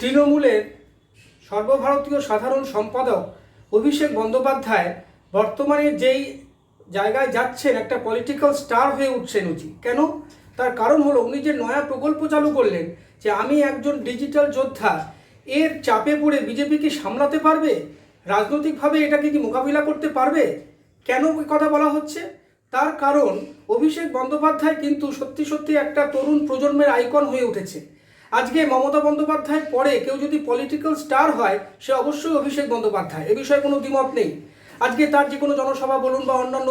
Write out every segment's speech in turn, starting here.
তৃণমূলের সর্বভারতীয় সাধারণ সম্পাদক অভিষেক বন্দ্যোপাধ্যায় বর্তমানে যেই জায়গায় যাচ্ছেন, একটা পলিটিক্যাল স্টার হয়ে উঠছেন উচি কেন? তার কারণ হলো উনি যে নয়া প্রকল্প চালু করলেন, যে আমি একজন ডিজিটাল যোদ্ধা, এর চাপে পড়ে বিজেপি কি সামলাতে পারবে? রাজনৈতিকভাবে এটাকে কি মোকাবিলা করতে পারবে? কেন কথা বলা হচ্ছে? তার কারণ অভিষেক বন্দ্যোপাধ্যায় কিন্তু সত্যি সত্যি একটা তরুণ প্রজন্মের আইকন হয়ে উঠেছে। আজকে মমতা বন্দ্যোপাধ্যায় পরে কেউ যদি পলিটিক্যাল স্টার হয়, সে অবশ্যই অভিষেক বন্দ্যোপাধ্যায়। এ বিষয়ে কোনো দ্বিমত নেই। আজকে তার যে কোনো জনসভা বলুন বা অন্যান্য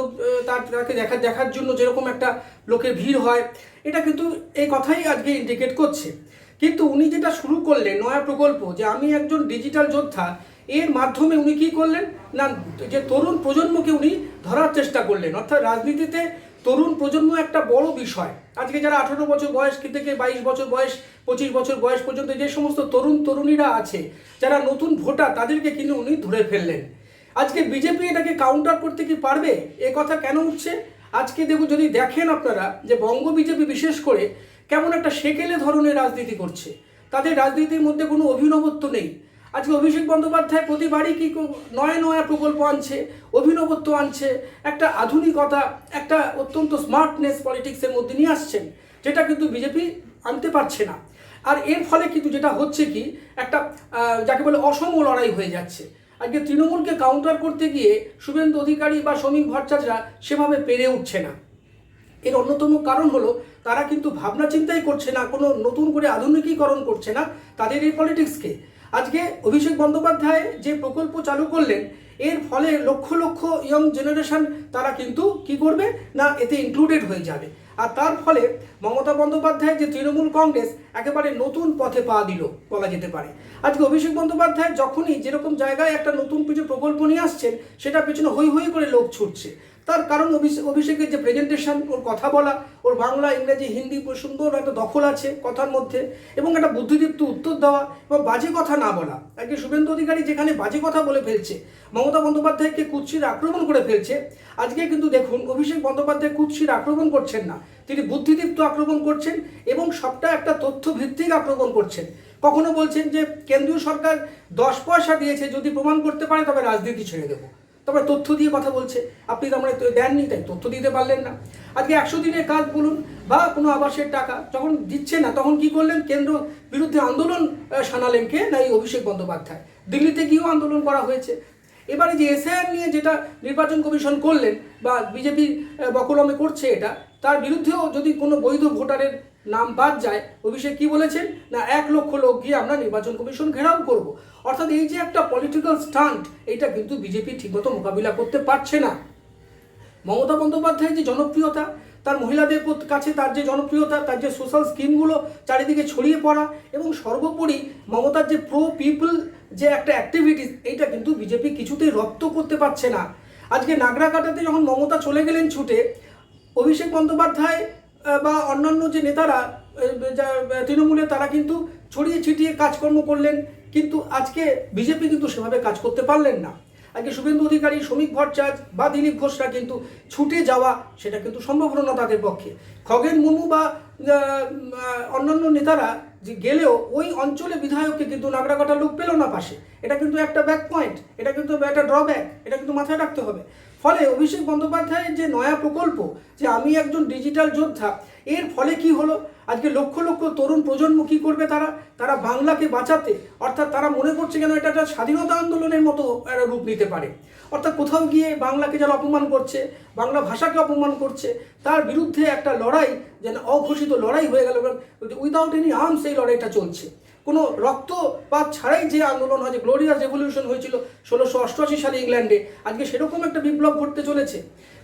তার, তাকে দেখা, দেখার জন্য যেরকম একটা লোকের ভিড় হয়, এটা কিন্তু এই কথাই আজকে ইন্ডিকেট করছে। কিন্তু উনি যেটা শুরু করলেন, নয়া প্রকল্প, যে আমি একজন ডিজিটাল যোদ্ধা, এর মাধ্যমে উনি কি করলেন? না, যে তরুণ প্রজন্মকে উনি ধরার চেষ্টা করলেন। অর্থাৎ রাজনীতিতে তরুণ প্রজন্ম একটা বড় বিষয়। আজকে যারা আঠারো বছর বয়স থেকে বাইশ বছর বয়স, পঁচিশ বছর বয়স পর্যন্ত যে সমস্ত তরুণ তরুণীরা আছে, যারা নতুন ভোটার, তাদেরকে কিন্তু উনি ধরে ফেললেন। আজকে বিজেপি এটাকে কাউন্টার করতে কি পারবে? এ কথা কেন উঠছে? আজকে দেখুন, যদি দেখেন আপনারা যে বঙ্গ বিজেপি বিশেষ করে কেমন একটা সেকেলে ধরনের রাজনীতি করছে, তাদের রাজনীতির মধ্যে কোনো অভিনবত্ব নেই। আজকে অভিষেক বন্দ্যোপাধ্যায় প্রতিবারই কি নয়া নয়া প্রকল্প আনছে, অভিনবত্ব আনছে, একটা আধুনিকতা, একটা অত্যন্ত স্মার্টনেস পলিটিক্সের মধ্যে নিয়ে আসছেন, যেটা কিন্তু বিজেপি আনতে পারছে না। আর এর ফলে কিন্তু যেটা হচ্ছে কি, একটা যাকে বলে অসম লড়াই হয়ে যাচ্ছে। আজকে তৃণমূলকে কাউন্টার করতে গিয়ে শুভেন্দু অধিকারী বা শ্রমিক ভট্টাচার্যরা সেভাবে পেরে উঠছে না। এর অন্যতম কারণ হলো, তারা কিন্তু ভাবনা চিন্তাই করছে না, কোনো নতুন করে আধুনিকীকরণ করছে না, তাদের এই পলিটিক্সকে আজকে অভিষেক বন্দ্যোপাধ্যায় যে প্রকল্প চালু করলেন, এর ফলে লক্ষ লক্ষ ইয়ং জেনারেশন তারা কিন্তু কি করবে? না, এতে ইনক্লুডেড হয়ে যাবে। আর তার ফলে মমতা বন্দ্যোপাধ্যায় যে তৃণমূল কংগ্রেস একেবারে নতুন পথে পা দিল, বলা যেতে পারে। আজকে অভিষেক বন্দ্যোপাধ্যায় যখনই যেরকম জায়গায় একটা নতুন কিছু প্রকল্প নিয়ে আসছেন সেটা পেছনে হই হই করে লোক ছুটছে। তার কারণ অভিষেক অভিষেকের যে প্রেজেন্টেশন ওর কথা বলা, ওর বাংলা, ইংরেজি, হিন্দি সুন্দর একটা দখল আছে কথার মধ্যে এবং একটা বুদ্ধিদীপ্ত উত্তর দেওয়া এবং বাজে কথা না বলা। আজকে শুভেন্দু অধিকারী যেখানে বাজে কথা বলে ফেলছে, মমতা বন্দ্যোপাধ্যায়কে কুৎসির আক্রমণ করে ফেলছে, আজকে কিন্তু দেখুন অভিষেক বন্দ্যোপাধ্যায় কুৎসির আক্রমণ করছেন না। তিনি বুদ্ধিদীপ্ত আক্রমণ করছেন এবং সবটা একটা তথ্য ভিত্তিক আক্রমণ করছেন। কখনো বলছেন যে কেন্দ্রীয় সরকার দশ পয়সা দিয়েছে, যদি প্রমাণ করতে পারে তবে রাজনীতি ছেড়ে দেবো। তবে তথ্য দিয়ে কথা বলছে। আপনি তো আমরা দেননি তাই তথ্য দিতে পারলেন না। আজকে একশো দিনের কাজ বলুন বা কোনো আবাসের টাকা যখন দিচ্ছে না তখন কি করলেন? কেন্দ্র বিরুদ্ধে আন্দোলন আহ, শানালেন কে? না এই অভিষেক বন্দ্যোপাধ্যায়। দিল্লিতে গিয়েও আন্দোলন করা হয়েছে। এবারে যে এসআইআর নিয়ে যেটা নির্বাচন কমিশন করলেন বা বিজেপি বকলমে করছে এটা তার বিরুদ্ধেও যদি কোনো বৈধ ভোটারের নাম বাদ যায়, অভিষেক কি বলেছেন? না, এক লক্ষ লোক গিয়ে আমরা নির্বাচন কমিশন ঘেরাও করব। অর্থাৎ এই যে একটা পলিটিক্যাল স্টান্ট এটা কিন্তু বিজেপি ঠিকমতো মোকাবিলা করতে পারছে না। মমতা বন্দ্যোপাধ্যায়ের যে জনপ্রিয়তা, তার মহিলাদের কাছে তার যে জনপ্রিয়তা, তার যে সোশ্যাল স্কিমগুলো চারিদিকে ছড়িয়ে পড়া, এবং সর্বোপরি মমতার যে প্রো পিপল যে একটা অ্যাক্টিভিটিস এইটা কিন্তু বিজেপি কিছুতেই রপ্ত করতে পারছে না। আজকে নাগরাকাটাতে যখন মমতা চলে গেলেন ছুটে, অভিষেক বন্দ্যোপাধ্যায় বা অন্যান্য যে নেতারা তৃণমূলে তারা কিন্তু ছড়িয়ে ছিটিয়ে কাজকর্ম করলেন, কিন্তু আজকে বিজেপি কিন্তু সেভাবে কাজ করতে পারলেন না। আজকে শুভেন্দু অধিকারী, শ্রমিক ভট্টাচার্য বা দিলীপ ঘোষরা কিন্তু ছুটে যাওয়া, সেটা কিন্তু সম্ভব হলো না তাদের পক্ষে। খগেন মুর্মু বা অন্যান্য নেতারা যে গেলেও ওই অঞ্চলে বিধায়ককে কিন্তু নাগরাকাটা লোক পেল না পাশে। এটা কিন্তু একটা ব্যাক পয়েন্ট এটা কিন্তু একটা ড্রব্যাক এটা কিন্তু মাথায় রাখতে হবে। ফলে অভিষেক বন্দ্যোপাধ্যায়ের যে নয়া প্রকল্প, যে আমি একজন ডিজিটাল যোদ্ধা, এর ফলে কি হলো? আজকে লক্ষ লক্ষ তরুণ প্রজন্ম কী করবে তারা? তারা বাংলাকে বাঁচাতে, অর্থাৎ তারা মনে করছে কেন এটা একটা স্বাধীনতা আন্দোলনের মতো একটা রূপ নিতে পারে। অর্থাৎ কোথাও গিয়ে বাংলাকে যারা অপমান করছে, বাংলা ভাষাকে অপমান করছে, তার বিরুদ্ধে একটা লড়াই, যেন অঘোষিত লড়াই হয়ে গেল উইদাউট এনি আর্মস এই লড়াইটা চলছে। কোনো রক্তপাত ছাড়াই যে আন্দোলন হয়, যে গ্লোরিয়াস রেভলিউশন হয়েছিল ষোলোশো অষ্টআশি সালে ইংল্যান্ডে, আজকে সেরকম একটা বিপ্লব ঘটতে চলেছে।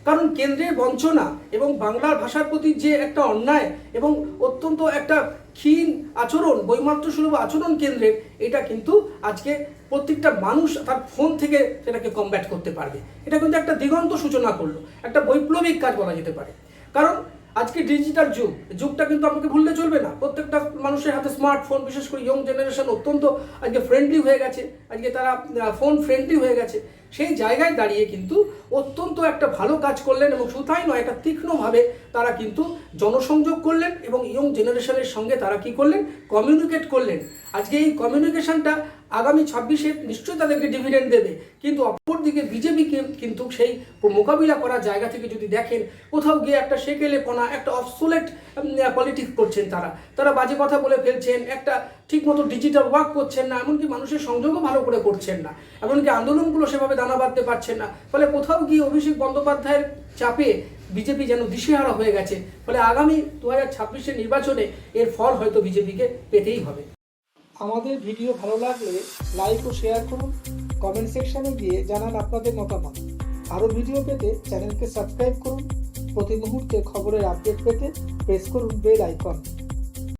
কারণ কেন্দ্রের বঞ্চনা এবং বাংলার ভাষার প্রতি যে একটা অন্যায় এবং অত্যন্ত একটা ক্ষীণ আচরণ, বৈমাত্র সুলভ আচরণ কেন্দ্রের, এটা কিন্তু আজকে প্রত্যেকটা মানুষ তার ফোন থেকে সেটাকে কমব্যাট করতে পারবে। এটা কিন্তু একটা দিগন্ত সূচনা করল, একটা বৈপ্লবিক কাজ বলা যেতে পারে। কারণ আজকে ডিজিটাল যুগ যুগটা কিন্তু আমাকে ভুললে চলবে না। প্রত্যেকটা মানুষের হাতে স্মার্টফোন বিশেষ করে ইয়ং জেনারেশন অত্যন্ত আজকে ফ্রেন্ডলি হয়ে গেছে। আজকে তারা ফোন ফ্রেন্ডলি হয়ে গেছে। সেই জায়গায় দাঁড়িয়ে কিন্তু অত্যন্ত একটা ভালো কাজ করলেন এবং শুধু নয়, একটা তীক্ষ্ণভাবে তারা কিন্তু জনসংযোগ করলেন এবং ইয়ং জেনারেশনের সঙ্গে তারা কি করলেন? কমিউনিকেট করলেন। আজকে এই কমিউনিকেশনটা আগামী ছাব্বিশে নিশ্চয়ই তাদেরকে ডিভিডেন্ড দেবে। কিন্তু অপরদিকে বিজেপিকে কিন্তু সেই মোকাবিলা করার জায়গা থেকে যদি দেখেন, কোথাও গিয়ে একটা সেকেলেপনা, একটা অবসোলেট পলিটিক্স করছেন তারা। তারা বাজে কথা বলে ফেলছেন, একটা ঠিকমতো ডিজিটাল ওয়ার্ক করছেন না, এমনকি মানুষের সংযোগও ভালো করে করছেন না। এমনকি আন্দোলনগুলো সেভাবে দানা বাঁধতে পারছেন না। ফলে কোথাও গিয়ে অভিষেক বন্দ্যোপাধ্যায়ের চাপে বিজেপি যেন দিশেহারা হয়ে গেছে। ফলে আগামী দু হাজার ছাব্বিশের নির্বাচনে এর ফল হয়তো বিজেপিকে পেতেই হবে। আমাদের ভিডিও ভালো লাগলে লাইক ও শেয়ার করুন। কমেন্ট সেকশনে গিয়ে জানান আপনাদের মতামত। আরও ভিডিও পেতে চ্যানেলকে সাবস্ক্রাইব করুন। প্রতি মুহূর্তে খবরের আপডেট পেতে প্রেস করুন বেল আইকন।